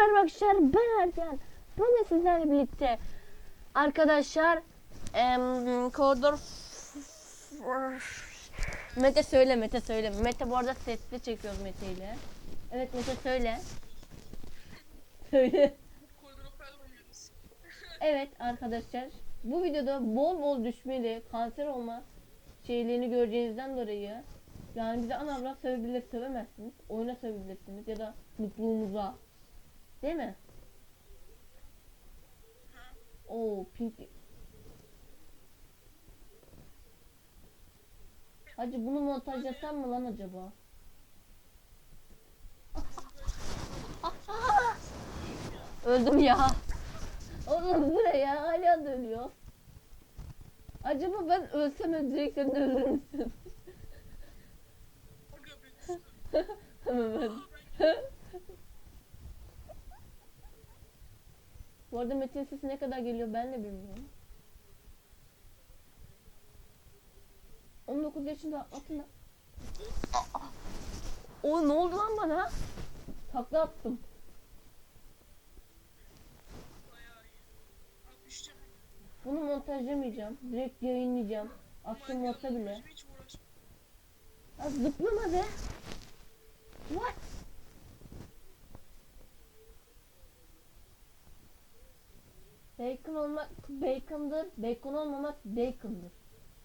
merhaba arkadaşlar ben Erken. Bugün sizlerle birlikte arkadaşlar em, koridor Mete söyle Mete söyle. Mete bu arada sesli çekiyoruz Mete ile. Evet Mete söyle. Söyle. Evet arkadaşlar bu videoda bol bol düşmeli kanser olma şeylerini göreceğinizden dolayı yani bize ana avrat sövebilir sövemezsiniz. Oyuna sövebilirsiniz ya da mutluluğumuza. Değil mi? Oo pink. Hacı bunu montajlasam mı lan acaba? Öldüm ya. Oğlum bu ne ya? Hala da ölüyor. Acaba ben ölsem ölecek sen de ölür müsün? Hemen ben. Bu arada Metin sesi ne kadar geliyor ben de bilmiyorum. 19 yaşında atla. O ne oldu lan bana? Takla attım. Bunu montajlamayacağım. Direkt yayınlayacağım. Akşam olsa bile. Ya zıplama be. What? Bacon olmak bacon'dır. Bacon olmamak bacon'dır.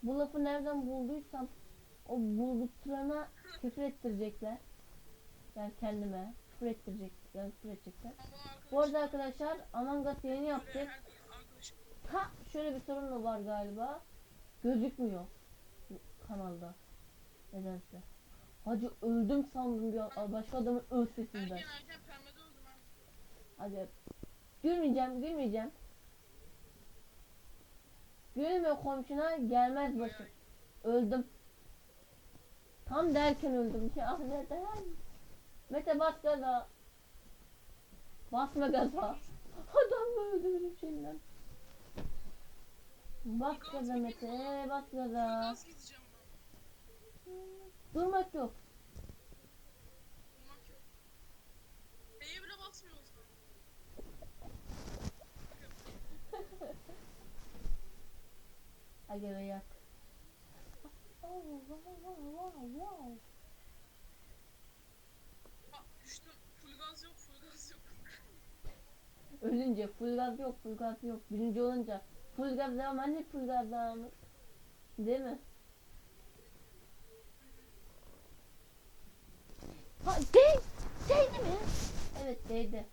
Bu lafı nereden bulduysam o bulduklarına küfür ettirecekler. Yani kendime küfür ettirecekler, küfür edecekler. Bu arada arkadaşlar Among Us yayını yaptık. Ha şöyle bir sorun da var galiba. Gözükmüyor kanalda. Nedense. Hacı öldüm sandım bir başka adamın öz sesinden. Hadi. Gülmeyeceğim, gülmeyeceğim. Gülme komşuna gelmez başım. Öldüm. Tam derken öldüm. Ya neden? Mete bas gaza. Basma gaza. Adam mı öldürürüm şimdiden. Bas gaza Mete, bas gaza. Durmak yok. Bulmak yok. B'ye bile basmıyoruz lan. Hadi be yak. Wow, wow, wow, wow. Aa düştüm. Full gaz yok full gaz yok. Ölünce full gaz yok, full gaz yok. Birinci olunca full gaz devam, hani full gaz devamı. Değil mi? Ha, değil, değdi mi? Evet değdi.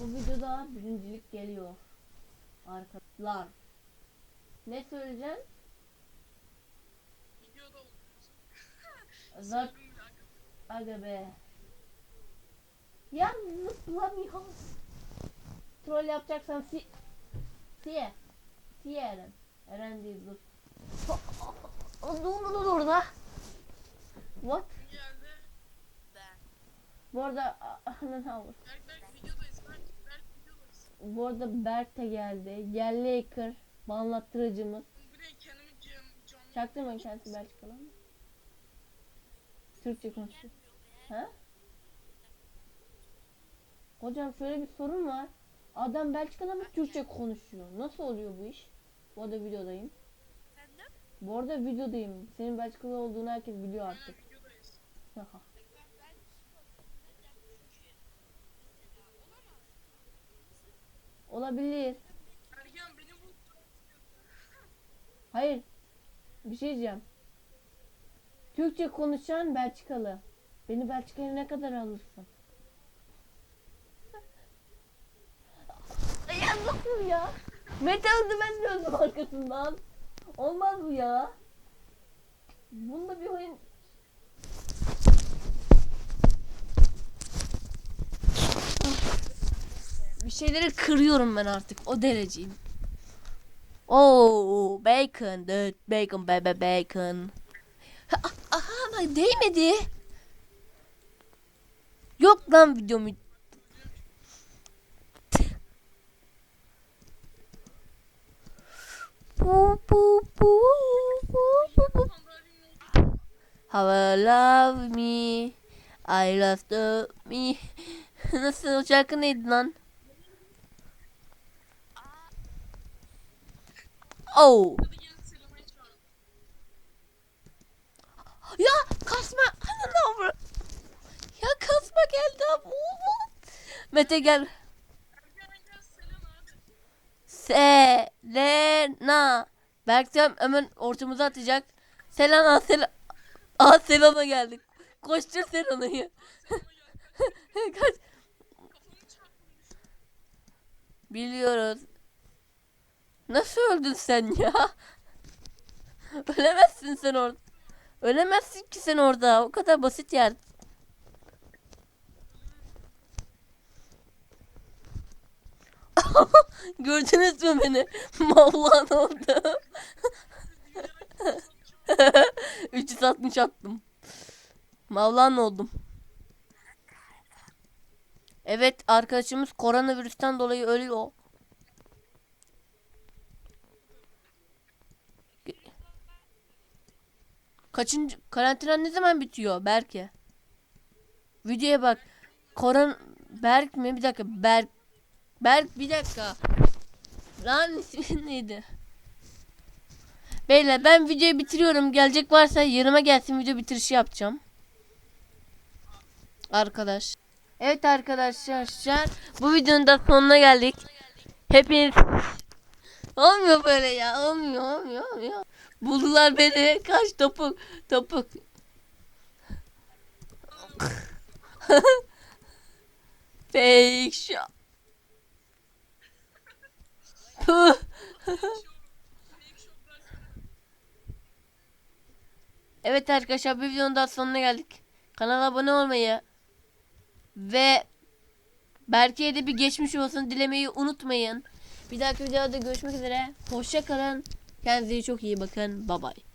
Bu videoda birincilik geliyor. Arkadaşlar. Ne söyleyeceksin? Videoda dakika. aga be. Ya zıplamıyor. Troll yapacaksan si... Siye. Siye Eren. Eren değil dur. Dur dur dur orada. What? Bu arada anan havur. Berk Berk videodayız. Berk Berk videodayız. Bu arada Berk de geldi. Yerli hacker. Banlattırıcımız. Çaktırmayın kendisi Belçikalı ama. Türkçe konuşuyor. Ha? Hocam şöyle bir sorun var. Adam Belçika'da mı Türkçe konuşuyor? Nasıl oluyor bu iş? Bu arada videodayım. Efendim? Bu arada videodayım. Senin Belçikalı olduğunu herkes biliyor artık. Haha. Olabilir. Ergen beni bu. Hayır. Bir şey diyeceğim. Türkçe konuşan Belçikalı. Beni Belçika'ya ne kadar alırsın? ya nasıl ya? Mete öldü ben de öldüm arkasından. Olmaz bu ya. Bunda bir oyun... Bir şeyleri kırıyorum ben artık. O dereceyim. Oo, bacon, dude, bacon, bebe, bacon. Ha, aha, bak değmedi. Yok lan videomu. Bu, bu, bu, bu, bu, bu. How I love me, I love the me. Nasıl şarkı neydi lan? Oh. Ya kasma. Ananı avra- Ya kasma geldi abi. Mete gel. Selena. Berkcan hemen ortamıza atacak. Selena Selena. Aa Selena geldik. Koştur Selena'yı. Kaç. Düştüm. Biliyoruz. Nasıl öldün sen ya? Ölemezsin sen orada. Ölemezsin ki sen orada. O kadar basit yer. Gördünüz mü beni? Mavlan oldu. 360 attım. Mavlan oldum. Evet arkadaşımız koronavirüsten dolayı ölüyor. Kaçıncı karantina ne zaman bitiyor Berke? Videoya bak. Koron Berk mi? Bir dakika. Berk Berk bir dakika. Lan ismin neydi? Beyler ben videoyu bitiriyorum. Gelecek varsa yanıma gelsin video bitirişi yapacağım. Arkadaş. Evet arkadaşlar bu videonun da sonuna geldik. Hepiniz olmuyor böyle ya olmuyor olmuyor olmuyor. Buldular beni kaç topuk topuk. Fake shot. Evet arkadaşlar bir videonun daha sonuna geldik. Kanala abone olmayı ve Berke'ye de bir geçmiş olsun dilemeyi unutmayın. Bir dahaki videoda görüşmek üzere. Hoşça kalın. Kendinize çok iyi bakın. Bye bye.